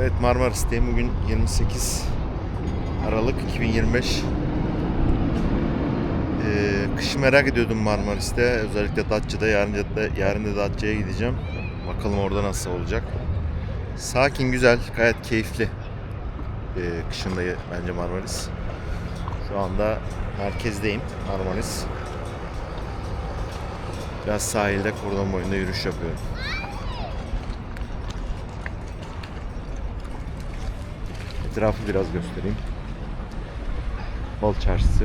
Evet Marmaris'teyim. Bugün 28 Aralık 2025. Ee, kışı merak ediyordum Marmaris'te. Özellikle Datça'da. Yarın da, yarın da Datça'ya gideceğim. Bakalım orada nasıl olacak. Sakin, güzel, gayet keyifli. Ee, kışında bence Marmaris. Şu anda merkezdeyim Marmaris. Biraz sahilde kordon boyunda yürüyüş yapıyorum. Etrafı biraz göstereyim. Bal çarşısı.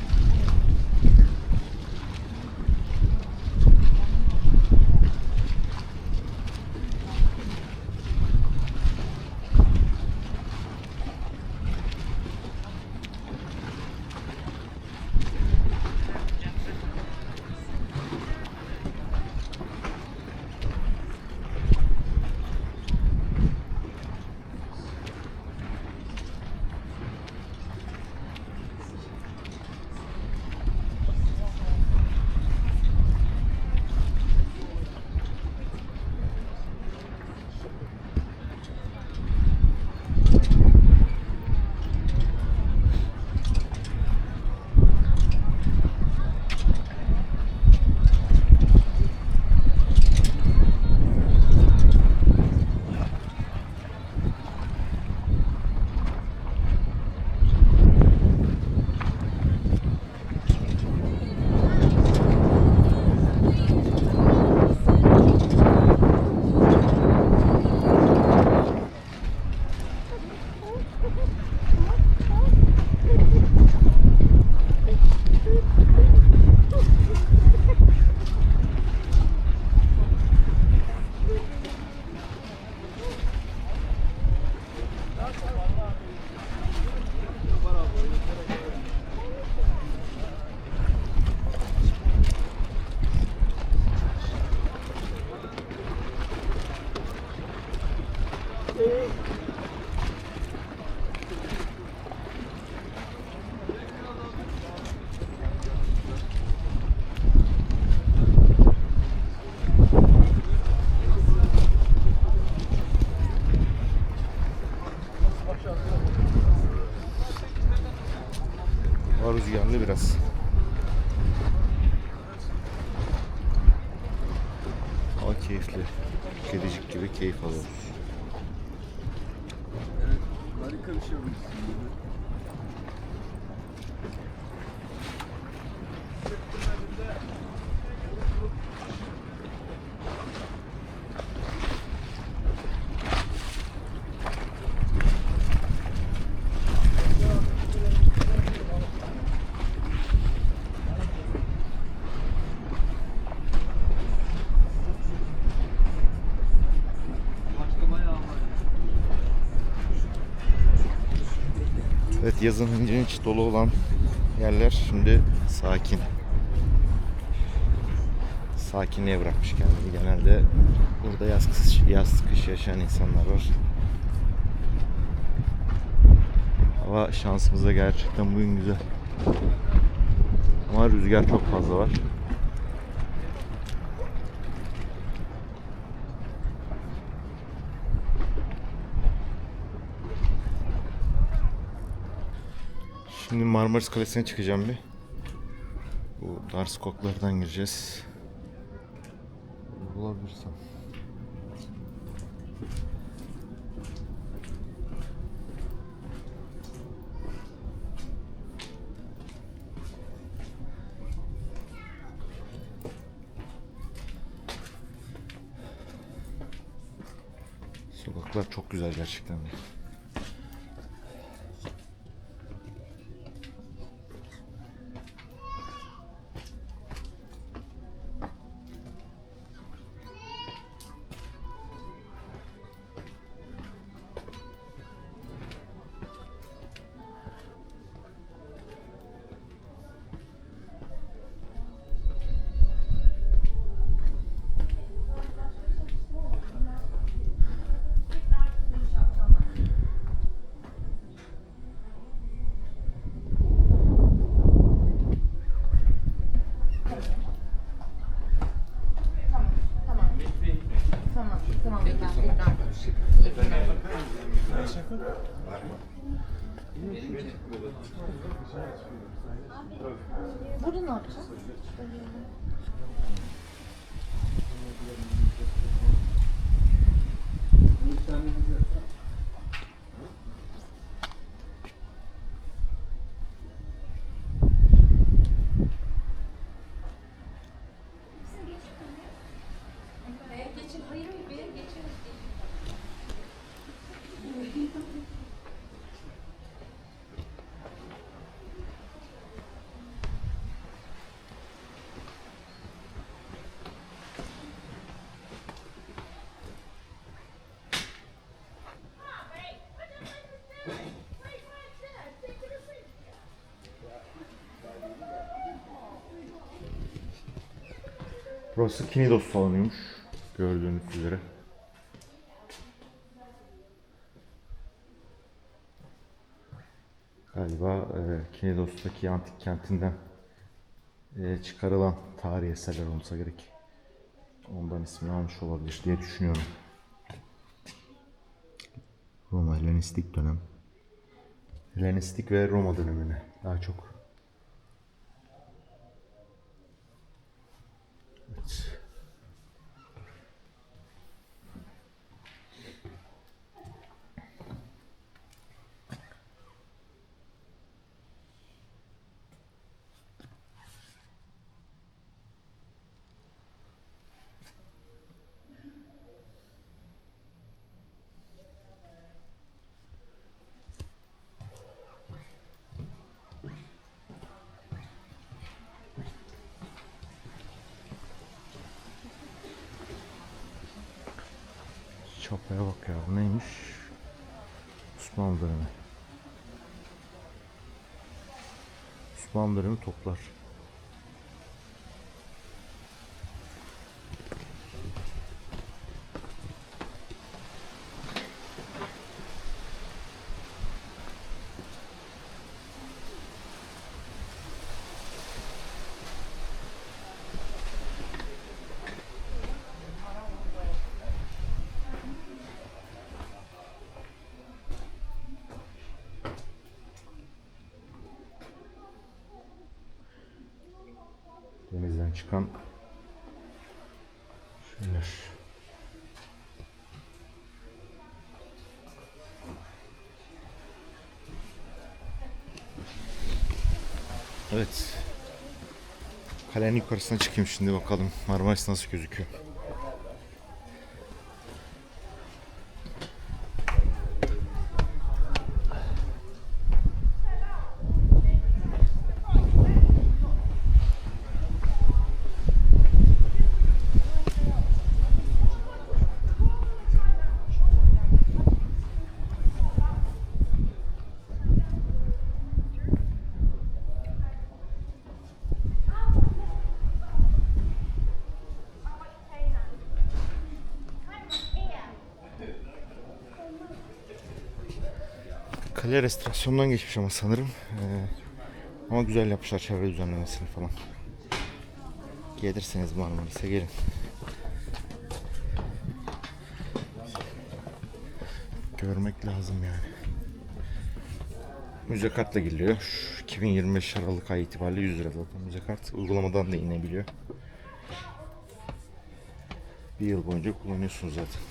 Hava rüzgarlı biraz. Ama keyifli. Kedicik gibi keyif alıyoruz. Harika yazın içi dolu olan yerler şimdi sakin. Sakinliğe bırakmış kendini. Genelde burada yaz kış, yaz kış yaşayan insanlar var. Hava şansımıza gerçekten bugün güzel. Ama rüzgar çok fazla var. Şimdi Marmaris Kalesi'ne çıkacağım bir. Bu dar sokaklardan gireceğiz. Bulabilirsem. Sokaklar çok güzel gerçekten. de. Burada ne yapacağız? Geçin, Burası Kinidos salonuymuş. Gördüğünüz üzere. Galiba e, Kinidos'taki antik kentinden e, çıkarılan tarihi eserler olsa gerek. Ondan ismini almış olabilir diye düşünüyorum. Roma Helenistik dönem. Helenistik ve Roma dönemine daha çok. Evet. Çapaya bak ya bu neymiş? Osmanlı dönemi. Osmanlı dönemi toplar. Çıkan şeyler. Evet. Kalenin yukarısına çıkayım şimdi bakalım Marmaris nasıl gözüküyor. Kale restorasyondan geçmiş ama sanırım. Ee, ama güzel yapmışlar çevre düzenlemesini falan. Gelirseniz Marmaris'e gelin. Görmek lazım yani. Müze kartla giriliyor. Şu 2025 Aralık ayı itibariyle 100 lira zaten müze kart. Uygulamadan da inebiliyor. Bir yıl boyunca kullanıyorsunuz zaten.